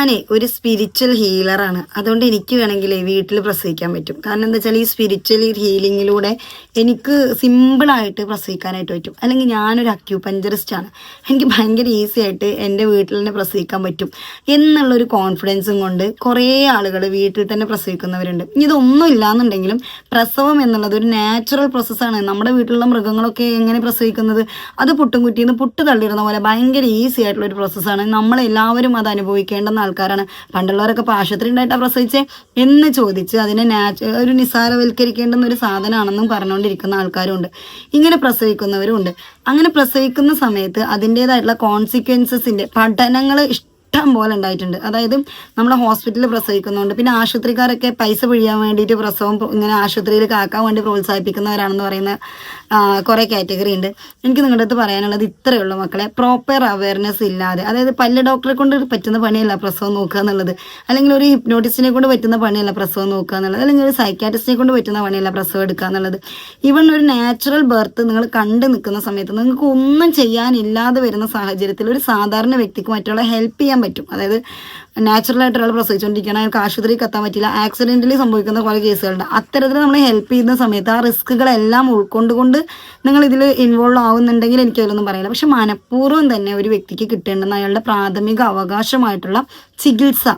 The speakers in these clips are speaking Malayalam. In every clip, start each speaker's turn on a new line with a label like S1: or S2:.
S1: ഞാനേ ഒരു സ്പിരിച്വൽ ഹീലറാണ് അതുകൊണ്ട് എനിക്ക് വേണമെങ്കിൽ വീട്ടിൽ പ്രസവിക്കാൻ പറ്റും. കാരണം എന്താ വെച്ചാൽ ഈ സ്പിരിച്വൽ ഹീലിങ്ങിലൂടെ എനിക്ക് സിമ്പിളായിട്ട് പ്രസവിക്കാനായിട്ട് പറ്റും. അല്ലെങ്കിൽ ഞാനൊരു അക്യൂപഞ്ചറിസ്റ്റ് ആണ്. എനിക്ക് ഭയങ്കര ഈസി ആയിട്ട് എന്റെ വീട്ടിൽ തന്നെ പ്രസവിക്കാൻ പറ്റും എന്നുള്ളൊരു കോൺഫിഡൻസും കൊണ്ട് കുറേ ആളുകൾ വീട്ടിൽ തന്നെ പ്രസവിക്കുന്നവരുണ്ട്. ഇതൊന്നും ഇല്ലാന്നുണ്ടെങ്കിലും പ്രസവം എന്നുള്ളത് ഒരു നാച്ചുറൽ പ്രോസസ്സാണ് നമ്മുടെ വീട്ടിലുള്ള മൃഗങ്ങളൊക്കെ എങ്ങനെ പ്രസവിക്കുന്നത്? അത് പുട്ടും കുറ്റിന്ന് പുട്ട് തള്ളിയിരുന്ന പോലെ ഭയങ്കര ഈസി ആയിട്ടുള്ള ഒരു പ്രോസസ്സാണ് നമ്മളെല്ലാവരും അത് അനുഭവിക്കേണ്ടുന്ന ആൾക്കാരാണ്. പണ്ടുള്ളവരൊക്കെ ഇപ്പോൾ ആശുപത്രി ഉണ്ടായിട്ടാണ് പ്രസവിച്ചേ എന്ന് ചോദിച്ച് അതിനെ നാച്ച് ഒരു നിസ്സാരവൽക്കരിക്കേണ്ടുന്ന ഒരു സാധനമാണെന്നും പറഞ്ഞുകൊണ്ടിരിക്കുന്ന ആൾക്കാരുണ്ട്. ഇങ്ങനെ പ്രസവിക്കുന്നവരും ഉണ്ട് അങ്ങനെ പ്രസവിക്കുന്ന സമയത്ത് അതിന്റെതായിട്ടുള്ള കോൺസിക്വൻസസിന്റെ പഠനങ്ങൾ ഇഷ്ടം പോലെ ഉണ്ടായിട്ടുണ്ട്. അതായത് നമ്മളെ ഹോസ്പിറ്റലിൽ പ്രസവിക്കുന്നുണ്ട് പിന്നെ ആശുപത്രിക്കാരൊക്കെ പൈസ പിഴിയാൻ വേണ്ടിയിട്ട് പ്രസവം ഇങ്ങനെ ആശുപത്രിയിൽ കാക്കാൻ വേണ്ടി പ്രോത്സാഹിപ്പിക്കുന്നവരാണെന്ന് പറയുന്ന കുറേ കാറ്റഗറി ഉണ്ട്. എനിക്ക് നിങ്ങളുടെ അടുത്ത് പറയാനുള്ളത് ഇത്രയേ ഉള്ളൂ മക്കളെ. പ്രോപ്പർ അവയർനെസ് ഇല്ലാതെ അതായത് പല്ല് ഡോക്ടറെ കൊണ്ട് പറ്റുന്ന പണിയല്ല പ്രസവം നോക്കുക എന്നുള്ളത്. അല്ലെങ്കിൽ ഒരു ഹിപ്നോട്ടിസ്റ്റിനെ കൊണ്ട് പറ്റുന്ന പണിയല്ല പ്രസവം നോക്കുക എന്നുള്ളത്. അല്ലെങ്കിൽ ഒരു സൈക്കാട്രിസ്റ്റിനെ കൊണ്ട് പറ്റുന്ന പണിയല്ല പ്രസവം എടുക്കുക എന്നുള്ളത്. ഈവൺ ഒരു നാച്ചുറൽ ബർത്ത് നിങ്ങൾ കണ്ടു നിൽക്കുന്ന സമയത്ത് നിങ്ങൾക്ക് ഒന്നും ചെയ്യാനില്ലാതെ വരുന്ന സാഹചര്യത്തിൽ ഒരു സാധാരണ വ്യക്തിക്ക് മറ്റുള്ള ഹെൽപ്പ് ചെയ്യാൻ പറ്റും. അതായത് നാച്ചുറൽ ആയിട്ട് ഒരാൾ പ്രസവിച്ചുകൊണ്ടിരിക്കുകയാണ് അയാൾക്ക് ആശുപത്രിക്ക് എത്താൻ പറ്റില്ല. ആക്സിഡന്റലി സംഭവിക്കുന്ന കുറേ കേസുകളുണ്ട്. അത്തരത്തിൽ നമ്മൾ ഹെൽപ്പ് ചെയ്യുന്ന സമയത്ത് ആ റിസ്കുകളെല്ലാം ഉൾക്കൊണ്ടുകൊണ്ട് നിങ്ങൾ ഇതിൽ ഇൻവോൾവ് ആവുന്നുണ്ടെങ്കിൽ എനിക്ക് അതിലൊന്നും പറയില്ല പക്ഷെ മനഃപൂർവം തന്നെ ഒരു വ്യക്തിക്ക് കിട്ടേണ്ടുന്ന അയാളുടെ പ്രാഥമിക അവകാശമായിട്ടുള്ള ചികിത്സ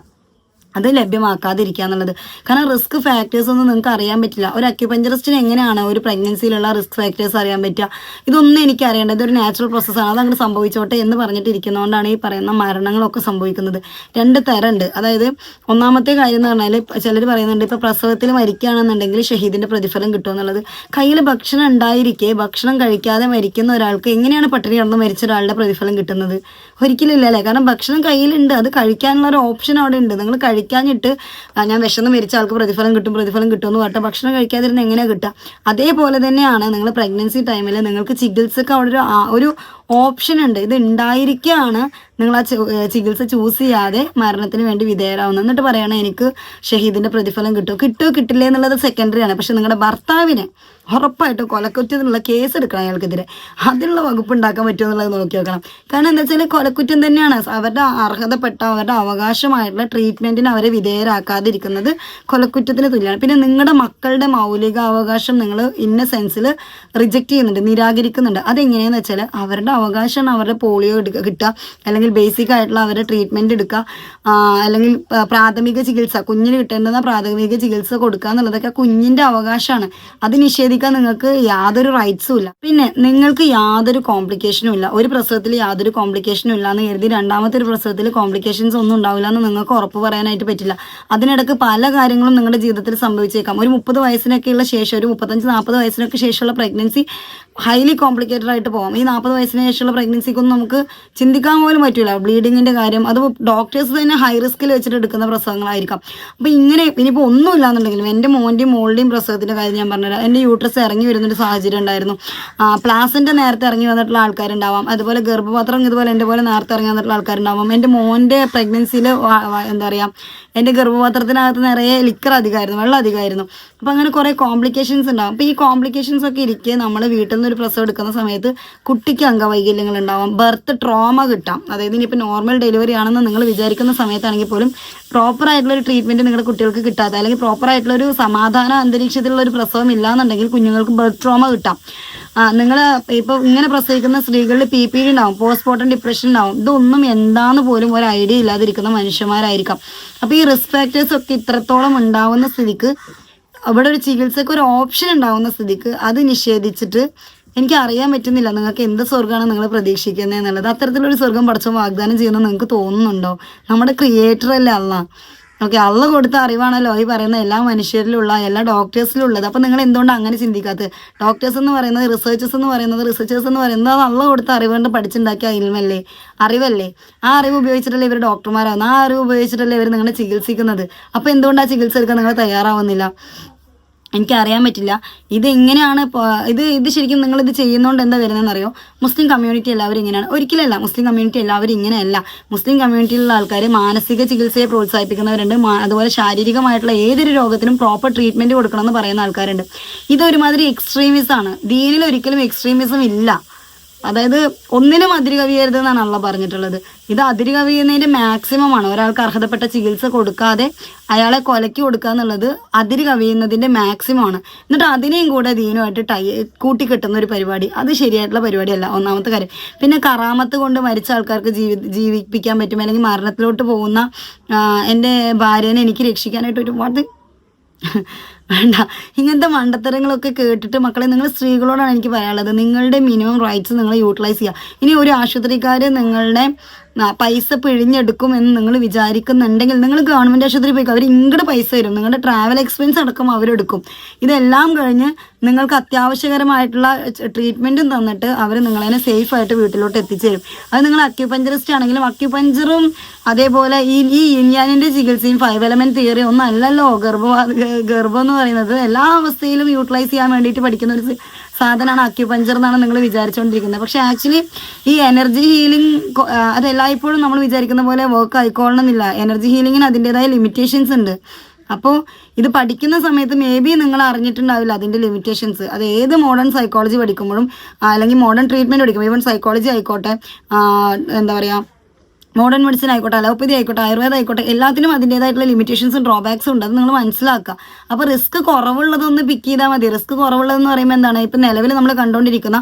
S1: അത് ലഭ്യമാക്കാതിരിക്കുക എന്നുള്ളത്. കാരണം റിസ്ക് ഫാക്ടേഴ്സ് ഒന്നും നിങ്ങൾക്ക് അറിയാൻ പറ്റില്ല. ഒരു അക്യുപഞ്ചറിസ്റ്റിന് എങ്ങനെയാണ് ഒരു പ്രഗ്നൻസിയിലുള്ള റിസ്ക് ഫാക്ടേഴ്സ് അറിയാൻ പറ്റുക? ഇതൊന്നും എനിക്ക് അറിയേണ്ടത് ഇതൊരു നാച്ചുറൽ പ്രോസസ്സാണ് അത് അങ്ങോട്ട് സംഭവിച്ചോട്ടെ എന്ന് പറഞ്ഞിട്ട് ഇരിക്കുന്നതുകൊണ്ടാണ് ഈ പറയുന്ന മരണങ്ങളൊക്കെ സംഭവിക്കുന്നത്. രണ്ട് തരമുണ്ട് അതായത് ഒന്നാമത്തെ കാര്യം എന്ന് പറഞ്ഞാൽ ചിലർ പറയുന്നുണ്ട് ഇപ്പോൾ പ്രസവത്തിൽ മരിക്കുകയാണെന്നുണ്ടെങ്കിൽ ഷഹീദിന്റെ പ്രതിഫലം കിട്ടും എന്നുള്ളത്. കയ്യിൽ ഭക്ഷണം ഉണ്ടായിരിക്കെ ഭക്ഷണം കഴിക്കാതെ മരിക്കുന്ന ഒരാൾക്ക് എങ്ങനെയാണ് പട്ടിണി കിടന്ന് മരിച്ച ഒരാളുടെ പ്രതിഫലം കിട്ടുന്നത്? ഒരിക്കലും ഇല്ല അല്ലേ? കാരണം ഭക്ഷണം കയ്യിലുണ്ട്. അത് കഴിക്കാനുള്ള ഒരു ഓപ്ഷൻ അവിടെ ഉണ്ട് നിങ്ങൾ കഴിക്കാഞ്ഞിട്ട് ഞാൻ വിശന്ന് മരിച്ച ആൾക്ക് പ്രതിഫലം കിട്ടും പ്രതിഫലം കിട്ടും എന്ന് പറഞ്ഞാൽ ഭക്ഷണം കഴിക്കാതിരുന്ന് എങ്ങനെയാണ് കിട്ടുക? അതേപോലെ തന്നെയാണ് നിങ്ങൾ പ്രഗ്നൻസി ടൈമിൽ നിങ്ങൾക്ക് ചികിത്സക്ക് അവിടെ ഒരു ഒരു ഓപ്ഷൻ ഉണ്ട്. ഇത് ഉണ്ടായിരിക്കുകയാണ് നിങ്ങൾ ആ ചികിത്സ ചൂസ് ചെയ്യാതെ മരണത്തിന് വേണ്ടി വിധേയരാവുന്നത്. എന്നിട്ട് പറയണം എനിക്ക് ഷഹീദിന്റെ പ്രതിഫലം കിട്ടും കിട്ടുമോ കിട്ടില്ലേ എന്നുള്ളത് സെക്കൻഡറി ആണ്. പക്ഷെ നിങ്ങളുടെ ഭർത്താവിനെ ഉറപ്പായിട്ടും കൊലക്കുറ്റത്തിനുള്ള കേസ് എടുക്കണം അയാൾക്കെതിരെ. അതിനുള്ള വകുപ്പ് ഉണ്ടാക്കാൻ പറ്റുമോ എന്നുള്ളത് നോക്കി നോക്കണം. കാരണം എന്താ വെച്ചാൽ കൊലക്കുറ്റം തന്നെയാണ്. അവരുടെ അർഹതപ്പെട്ട അവരുടെ അവകാശമായിട്ടുള്ള ട്രീറ്റ്മെന്റിന് അവരെ വിധേയരാക്കാതിരിക്കുന്നത് കൊലക്കുറ്റത്തിന് തുല്യമാണ്. പിന്നെ നിങ്ങളുടെ മക്കളുടെ മൗലിക അവകാശം നിങ്ങൾ ഇന്ന സെൻസിൽ റിജക്റ്റ് ചെയ്യുന്നുണ്ട് നിരാകരിക്കുന്നുണ്ട്. അതെങ്ങനെയാന്ന് വെച്ചാൽ അവരുടെ അവകാശമാണ് അവരുടെ പോളിയോ എടുക്ക കിട്ടുക. അല്ലെങ്കിൽ ബേസിക് ആയിട്ടുള്ള അവരുടെ ട്രീറ്റ്മെന്റ് എടുക്കുക അല്ലെങ്കിൽ പ്രാഥമിക ചികിത്സ കുഞ്ഞിന് കിട്ടേണ്ടുന്ന പ്രാഥമിക ചികിത്സ കൊടുക്കുക എന്നുള്ളതൊക്കെ കുഞ്ഞിന്റെ അവകാശമാണ്. അത് നിഷേധിക്കാൻ നിങ്ങൾക്ക് യാതൊരു റൈറ്റ്സും ഇല്ല. പിന്നെ നിങ്ങൾക്ക് യാതൊരു കോംപ്ലിക്കേഷനും ഇല്ല. ഒരു പ്രസവത്തിൽ യാതൊരു കോംപ്ലിക്കേഷനും ഇല്ല എന്ന് കരുതി രണ്ടാമത്തെ ഒരു പ്രസവത്തിൽ കോംപ്ലിക്കേഷൻസ് ഒന്നും ഉണ്ടാവില്ല എന്ന് നിങ്ങൾക്ക് ഉറപ്പ് പറയാനായിട്ട് പറ്റില്ല. അതിനിടക്ക് പല കാര്യങ്ങളും നിങ്ങളുടെ ജീവിതത്തിൽ സംഭവിച്ചേക്കാം. ഒരു മുപ്പത് വയസ്സിനൊക്കെയുള്ള ശേഷം ഒരു മുപ്പത്തഞ്ച് നാൽപ്പത് വയസ്സിനൊക്കെ ശേഷമുള്ള പ്രഗ്നൻസി ഹൈലി കോംപ്ലിക്കേറ്റഡ് ആയിട്ട് പോകാം ഈ നാൽപ്പത് വയസ്സിന് ശേഷമുള്ള പ്രഗ്നൻസിക്കൊന്നും നമുക്ക് ചിന്തിക്കാൻ പോലും പറ്റില്ല ബ്ലീഡിങ്ങിന്റെ കാര്യം അത് ഡോക്ടേഴ്സ് തന്നെ ഹൈ റിസ്കിൽ വെച്ചിട്ട് എടുക്കുന്ന പ്രസവങ്ങളായിരിക്കാം. അപ്പോൾ ഇങ്ങനെ ഇനിയിപ്പോൾ ഒന്നും ഇല്ലാന്നുണ്ടെങ്കിലും എന്റെ മോന്റെയും മോളുടെയും പ്രസവത്തിന്റെ കാര്യം ഞാൻ പറഞ്ഞുതരാം. എന്റെ യൂട്രസ് ഇറങ്ങി വരുന്നൊരു സാഹചര്യം ഉണ്ടായിരുന്നു. പ്ലാസിന്റെ നേരത്തെ ഇറങ്ങി വന്നിട്ടുള്ള ആൾക്കാരുണ്ടാവാം. അതുപോലെ ഗർഭപാത്രം ഇതുപോലെ എന്റെ പോലെ നേരത്തെ ഇറങ്ങി വന്നിട്ടുള്ള ആൾക്കാരുണ്ടാവാം. എന്റെ മോന്റെ പ്രഗ്നൻസിയിൽ എന്താ പറയുക എന്റെ ഗർഭപാത്രത്തിനകത്ത് നിറയെ ലിക്കർ അധികമായിരുന്നു വെള്ളം അധികമായിരുന്നു. അപ്പോൾ അങ്ങനെ കുറേ കോംപ്ലിക്കേഷൻസ് ഉണ്ടാവും. അപ്പോൾ ഈ കോംപ്ലിക്കേഷൻസ് ഒക്കെ ഇരിക്കെ നമ്മൾ വീട്ടിൽ നിന്ന് ഒരു പ്രസവം എടുക്കുന്ന സമയത്ത് കുട്ടിക്ക് അംഗവൈകല്യങ്ങൾ ഉണ്ടാവാം ബർത്ത് ട്രോമ കിട്ടാം. അതായത് ഇനിയിപ്പോൾ നോർമൽ ഡെലിവറി ആണെന്ന് നിങ്ങൾ വിചാരിക്കുന്ന സമയത്താണെങ്കിൽ പോലും പ്രോപ്പർ ആയിട്ടുള്ള ഒരു ട്രീറ്റ്മെന്റ് നിങ്ങളുടെ കുട്ടികൾക്ക് കിട്ടാതെ അല്ലെങ്കിൽ പ്രോപ്പർ ആയിട്ടുള്ള ഒരു സമാധാന അന്തരീക്ഷത്തിലുള്ള ഒരു പ്രസവം ഇല്ലാന്നുണ്ടെങ്കിൽ കുഞ്ഞുങ്ങൾക്ക് ബർത്ത് ട്രോമ കിട്ടാം. നിങ്ങൾ ഇപ്പോൾ ഇങ്ങനെ പ്രസവിക്കുന്ന സ്ത്രീകളിൽ പി പി ഉണ്ടാവും പോസ്റ്റ്മോർട്ടം ഡിപ്രഷൻ ഉണ്ടാവും. ഇതൊന്നും എന്താന്ന് പോലും ഒരു ഐഡിയ ഇല്ലാതിരിക്കുന്ന മനുഷ്യന്മാരായിരിക്കാം. അപ്പോൾ ഈ റിസ്ക് ഫാക്ടേഴ്സ് ഒക്കെ ഇത്രത്തോളം ഉണ്ടാവുന്ന സ്ഥിതിക്ക് അവിടെ ഒരു ചികിത്സക്ക് ഒരു ഓപ്ഷൻ ഉണ്ടാവുന്ന സ്ഥിതിക്ക് അത് നിഷേധിച്ചിട്ട് എനിക്ക് അറിയാൻ പറ്റുന്നില്ല നിങ്ങൾക്ക് എന്ത് സ്വർഗമാണ് നിങ്ങൾ പ്രതീക്ഷിക്കുന്നത് എന്നുള്ളത്. അത്തരത്തിലൊരു സ്വർഗം പഠിച്ച വാഗ്ദാനം ചെയ്യുന്ന നിങ്ങൾക്ക് തോന്നുന്നുണ്ടോ? നമ്മുടെ ക്രിയേറ്റർ അല്ലേ അല്ല ഓക്കെ അള്ള കൊടുത്ത അറിവാണല്ലോ ഈ പറയുന്ന എല്ലാ മനുഷ്യരിലുള്ള എല്ലാ ഡോക്ടേഴ്സിലും ഉള്ളത് അപ്പം നിങ്ങൾ എന്തുകൊണ്ട് അങ്ങനെ ചിന്തിക്കാത്തത്? ഡോക്ടേഴ്സ് എന്ന് പറയുന്നത് റിസർച്ചേഴ്സ് എന്ന് പറയുന്നത് റിസർച്ചേഴ്സ് എന്ന് പറയുന്നത് അത് അള്ള കൊടുത്ത അറിവ് കൊണ്ട് പഠിച്ചുണ്ടാക്കിയ ഇൽമല്ലേ? അറിവല്ലേ? ആ അറിവ് ഉപയോഗിച്ചിട്ടല്ലേ ഇവർ ഡോക്ടർമാരാകുന്നത് ആ അറിവ് ഉപയോഗിച്ചിട്ടല്ലേ ഇവർ നിങ്ങളെ ചികിത്സിക്കുന്നത്? അപ്പോൾ എന്തുകൊണ്ടാണ് ചികിത്സ എടുക്കാൻ നിങ്ങൾ തയ്യാറാവുന്നില്ല? എനിക്കറിയാൻ പറ്റില്ല. ഇത് ഇങ്ങനെയാണ് ഇത് ഇത് ശരിക്കും നിങ്ങൾ ഇത് ചെയ്യുന്നതുകൊണ്ട് എന്താ വരുന്നതെന്ന് അറിയോ മുസ്ലിം കമ്മ്യൂണിറ്റി എല്ലാവരും ഇങ്ങനെയാണ്. ഒരിക്കലല്ല മുസ്ലിം കമ്മ്യൂണിറ്റി എല്ലാവരും ഇങ്ങനെയല്ല. മുസ്ലിം കമ്മ്യൂണിറ്റിയിലുള്ള ആൾക്കാർ മാനസിക ചികിത്സയെ പ്രോത്സാഹിപ്പിക്കുന്നവരുണ്ട്. അതുപോലെ ശാരീരികമായിട്ടുള്ള ഏതൊരു രോഗത്തിനും പ്രോപ്പർ ട്രീറ്റ്മെന്റ് കൊടുക്കണമെന്ന് പറയുന്ന ആൾക്കാരുണ്ട്. ഇതൊരുമാതിരി എക്സ്ട്രീമിസമാണ് ദീനിൽ ഒരിക്കലും എക്സ്ട്രീമിസം ഇല്ല. അതായത് ഒന്നിനും അതിര് കവിയരുത് എന്നാണ് അള്ള പറഞ്ഞിട്ടുള്ളത്. ഇത് അതിര് കവിയുന്നതിന്റെ മാക്സിമം ആണ്. ഒരാൾക്ക് അർഹതപ്പെട്ട ചികിത്സ കൊടുക്കാതെ അയാളെ കൊലക്കി കൊടുക്കുക എന്നുള്ളത് അതിര് കവിയുന്നതിന്റെ മാക്സിമം ആണ്. എന്നിട്ട് അതിനെയും കൂടെ ദീനുമായിട്ട് ടൈ കൂട്ടിക്കെട്ടുന്ന ഒരു പരിപാടി. അത് ശരിയായിട്ടുള്ള പരിപാടിയല്ല. ഒന്നാമത്തെ കാര്യം. പിന്നെ കറാമത്ത് കൊണ്ട് മരിച്ച ആൾക്കാർക്ക് ജീവി ജീവിപ്പിക്കാൻ പറ്റും. അല്ലെങ്കിൽ മരണത്തിലോട്ട് പോകുന്ന എന്റെ ഭാര്യനെ എനിക്ക് രക്ഷിക്കാനായിട്ട് ഒരുപാട് വേണ്ട. ഇങ്ങനത്തെ മണ്ടത്തരങ്ങളൊക്കെ കേട്ടിട്ട് മക്കളെ നിങ്ങൾ സ്ത്രീകളോടാണ് എനിക്ക് പറയാനുള്ളത്. നിങ്ങളുടെ മിനിമം റൈറ്റ്സ് നിങ്ങൾ യൂട്ടിലൈസ് ചെയ്യുക. ഇനി ഒരു ആശുപത്രിക്കാർ നിങ്ങളുടെ പൈസ പിഴിഞ്ഞെടുക്കും എന്ന് നിങ്ങൾ വിചാരിക്കുന്നുണ്ടെങ്കിൽ നിങ്ങൾ ഗവൺമെന്റ് ആശുപത്രി പോയി അവർ ഇങ്ങോട്ട് പൈസ തരും. നിങ്ങളുടെ ട്രാവൽ എക്സ്പെൻസ് അടക്കം അവരെടുക്കും ഇതെല്ലാം കഴിഞ്ഞ് നിങ്ങൾക്ക് അത്യാവശ്യകരമായിട്ടുള്ള ട്രീറ്റ്മെന്റും തന്നിട്ട് അവർ നിങ്ങളതിനെ സേഫ് ആയിട്ട് വീട്ടിലോട്ട് എത്തിച്ചേരും അത് നിങ്ങൾ അക്യുപഞ്ചറിസ്റ്റ് ആണെങ്കിലും അക്യുപഞ്ചറും അതേപോലെ ഈ ഈ ഇൻയാനിന്റെ ചികിത്സയും ഫൈവ് എലമെന്റ് തിയറി ഒന്നല്ലല്ലോ ഗർഭ ഗർഭം എന്ന് പറയുന്നത് എല്ലാ അവസ്ഥയിലും യൂട്ടിലൈസ് ചെയ്യാൻ വേണ്ടിയിട്ട് പഠിക്കുന്ന ഒരു സാധനമാണ് അക്യുപഞ്ചർ എന്നാണ് നിങ്ങൾ വിചാരിച്ചുകൊണ്ടിരിക്കുന്നത് പക്ഷെ ആക്ച്വലി ഈ എനർജി ഹീലിംഗ് അത് എല്ലായ്പ്പോഴും നമ്മൾ വിചാരിക്കുന്ന പോലെ വർക്ക് ആയിക്കോളണമെന്നില്ല എനർജി ഹീലിംഗിന് അതിന്റെതായ ലിമിറ്റേഷൻസ് ഉണ്ട്. അപ്പോൾ ഇത് പഠിക്കുന്ന സമയത്ത് മേ ബി നിങ്ങൾ അറിഞ്ഞിട്ടുണ്ടാവില്ല അതിന്റെ ലിമിറ്റേഷൻസ് അത് ഏത് മോഡേൺ സൈക്കോളജി പഠിക്കുമ്പോഴും അല്ലെങ്കിൽ മോഡേൺ ട്രീറ്റ്മെന്റ് പഠിക്കുമ്പോൾ ഈവൻ സൈക്കോളജി ആയിക്കോട്ടെ എന്താ പറയുക മോഡേൺ മെഡിസിൻ ആയിക്കോട്ടെ അലോപ്പതി ആയിക്കോട്ടെ ആയുർവേദം ആയിക്കോട്ടെ എല്ലാത്തിനും അതിന്റെതായിട്ടുള്ള ലിമിറ്റേഷൻസും ഡ്രോബാക്സും ഉണ്ട് അത് നിങ്ങൾ മനസ്സിലാക്കുക. അപ്പോൾ റിസ്ക് കുറവുള്ളതൊന്ന് പിക്ക് ചെയ്താൽ മതി. റിസ്ക് കുറവുള്ളതെന്ന് പറയുമ്പോൾ എന്താണ്? ഇപ്പം നിലവിൽ നമ്മൾ കണ്ടുകൊണ്ടിരിക്കുന്ന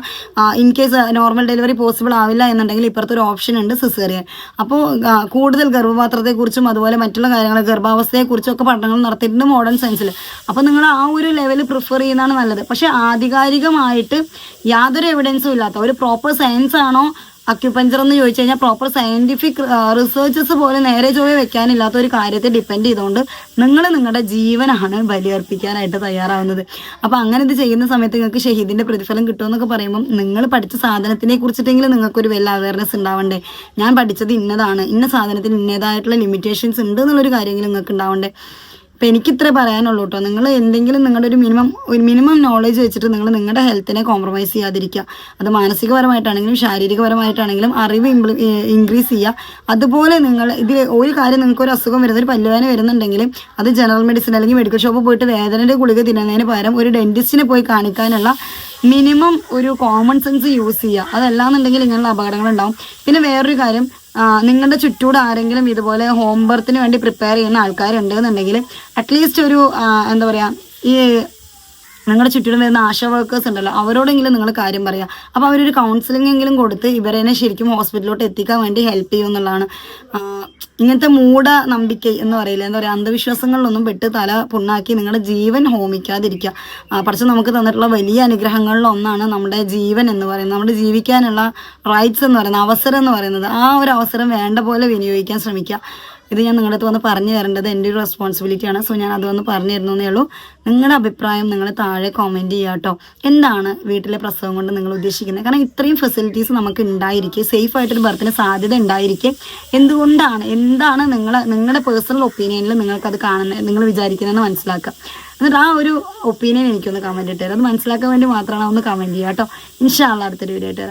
S1: in case normal delivery possible ആവില്ല എന്നുണ്ടെങ്കിൽ ഇപ്പുറത്തെ ഒരു ഓപ്ഷൻ ഉണ്ട് സിസേറിയൻ അപ്പോൾ കൂടുതൽ ഗർഭപാത്രത്തെക്കുറിച്ചും അതുപോലെ മറ്റുള്ള കാര്യങ്ങൾ ഗർഭാവസ്ഥയെക്കുറിച്ചും ഒക്കെ പഠനങ്ങൾ നടത്തിയിട്ടുണ്ട് മോഡേൺ സയൻസിൽ അപ്പോൾ നിങ്ങൾ ആ ഒരു ലെവൽ പ്രിഫർ ചെയ്യുന്നതാണ് നല്ലത്. പക്ഷേ ആധികാരികമായിട്ട് യാതൊരു എവിഡൻസും ഇല്ലാത്ത ഒരു പ്രോപ്പർ സയൻസ് ആണോ അക്യുപഞ്ചർ എന്ന് ചോദിച്ചു കഴിഞ്ഞാൽ പ്രോപ്പർ സയന്റിഫിക് റിസർച്ചസ് പോലെ നേരെ ചൊവ്വ വെക്കാനില്ലാത്ത ഒരു കാര്യത്തെ ഡിപ്പെൻഡ് ചെയ്തുകൊണ്ട് നിങ്ങൾ നിങ്ങളുടെ ജീവനാണ് ബലിയർപ്പിക്കാനായിട്ട് തയ്യാറാവുന്നത്. അപ്പോൾ അങ്ങനെ ഇത് ചെയ്യുന്ന സമയത്ത് നിങ്ങൾക്ക് ഷഹീദിന്റെ പ്രതിഫലം കിട്ടുമെന്നൊക്കെ പറയുമ്പോൾ നിങ്ങൾ പഠിച്ച സാധനത്തിനെ കുറിച്ചിട്ടെങ്കിലും നിങ്ങൾക്കൊരു വല്ല അവയർനെസ് ഉണ്ടാവണ്ടേ? ഞാൻ പഠിച്ചത് ഇന്നതാണ്. ഇന്ന സാധനത്തിന് ഇന്നതായിട്ടുള്ള ലിമിറ്റേഷൻസ് ഉണ്ട് എന്നുള്ളൊരു കാര്യമെങ്കിലും നിങ്ങൾക്ക് ഉണ്ടാവണ്ടേ? അപ്പം എനിക്കിത്ര പറയാനുള്ളൂ കേട്ടോ നിങ്ങൾ എന്തെങ്കിലും നിങ്ങളുടെ ഒരു മിനിമം ഒരു മിനിമം നോളേജ് വെച്ചിട്ട് നിങ്ങൾ നിങ്ങളുടെ ഹെൽത്തിനെ കോംപ്രമൈസ് ചെയ്യാതിരിക്കുക. അത് മാനസികപരമായിട്ടാണെങ്കിലും ശാരീരികപരമായിട്ടാണെങ്കിലും അറിവ് ഇൻക്രീസ് ചെയ്യുക. അതുപോലെ നിങ്ങൾ ഇതിൽ ഒരു കാര്യം നിങ്ങൾക്ക് ഒരു അസുഖം വരുന്നത് ഒരു പല്ലുവേന വരുന്നുണ്ടെങ്കിൽ അത് ജനറൽ മെഡിസിൻ അല്ലെങ്കിൽ മെഡിക്കൽ ഷോപ്പിൽ പോയിട്ട് വേദനയുടെ ഗുളിക തിന്നുന്നതിന് പകരം ഒരു ഡെന്റിസ്റ്റിനെ പോയി കാണിക്കാനുള്ള മിനിമം ഒരു കോമൺ സെൻസ് യൂസ് ചെയ്യുക. അതല്ലാന്നുണ്ടെങ്കിൽ ഇങ്ങനെയുള്ള അപകടങ്ങളുണ്ടാവും. പിന്നെ വേറൊരു കാര്യം നിങ്ങളുടെ ചുറ്റൂടെ ആരെങ്കിലും ഇതുപോലെ ഹോം ബർത്തിന് വേണ്ടി പ്രിപ്പയർ ചെയ്യുന്ന ആൾക്കാരുണ്ട് എന്നുണ്ടെങ്കിൽ അറ്റ്ലീസ്റ്റ് ഒരു എന്താ പറയുക ഈ നിങ്ങളുടെ ചുറ്റിലും വരുന്ന ആശാ വർക്കേഴ്സ് ഉണ്ടല്ലോ അവരോടെങ്കിലും നിങ്ങൾ കാര്യം പറയുക അപ്പോൾ അവരൊരു കൗൺസിലിംഗ് എങ്കിലും കൊടുത്ത് ഇവരെ ശരിക്കും ഹോസ്പിറ്റലിലോട്ട് എത്തിക്കാൻ വേണ്ടി ഹെൽപ്പ് ചെയ്യും എന്നുള്ളതാണ്. ഇങ്ങനത്തെ മൂഢ നമ്പിക്ക എന്ന് പറയില്ല എന്താ പറയുക അന്ധവിശ്വാസങ്ങളിലൊന്നും പെട്ട് തല പുണ്ണാക്കി നിങ്ങളുടെ ജീവൻ ഹോമിക്കാതിരിക്കുക പഠിച്ച നമുക്ക് തന്നിട്ടുള്ള വലിയ അനുഗ്രഹങ്ങളിൽ ഒന്നാണ് നമ്മുടെ ജീവൻ എന്ന് പറയുന്നത്. നമ്മുടെ ജീവിക്കാനുള്ള റൈറ്റ്സ് എന്ന് പറയുന്നത് അവസരം എന്ന് പറയുന്നത്. ആ ഒരു അവസരം വേണ്ട പോലെ വിനിയോഗിക്കാൻ ശ്രമിക്കുക ഇത് ഞാൻ നിങ്ങളുടെ അടുത്ത് വന്ന് പറഞ്ഞു തരേണ്ടത് എന്റെ ഒരു റെസ്പോൺസിബിലിറ്റിയാണ് സോ ഞാൻ അത് വന്ന് പറഞ്ഞു തരുന്നേ ഉള്ളൂ. നിങ്ങളുടെ അഭിപ്രായം നിങ്ങൾ താഴെ കോമെന്റ് ചെയ്യുക കേട്ടോ. എന്താണ് വീട്ടിലെ പ്രസവം കൊണ്ട് നിങ്ങൾ ഉദ്ദേശിക്കുന്നത്? കാരണം ഇത്രയും ഫെസിലിറ്റീസ് നമുക്ക് ഉണ്ടായിരിക്കെ സേഫ് ആയിട്ടൊരു ബർത്തിന് സാധ്യത ഉണ്ടായിരിക്കെ. എന്തുകൊണ്ടാണ് എന്താണ് നിങ്ങൾ നിങ്ങളുടെ പേഴ്സണൽ ഒപ്പീനിയനിൽ നിങ്ങൾക്കത് കാണുന്നത് നിങ്ങൾ വിചാരിക്കുന്നതെന്ന് മനസ്സിലാക്കുക. എന്നിട്ട് ആ ഒരു ഒപ്പീനിയൻ എനിക്കൊന്ന് കമന്റ് ഇട്ടുതരാം അത് മനസ്സിലാക്കാൻ വേണ്ടി മാത്രമാണ് ഒന്ന് കമന്റ് ചെയ്യുക കേട്ടോ. ഇൻഷാള്ള അടുത്തൊരു വീഡിയോ ഇട്ടുതരാം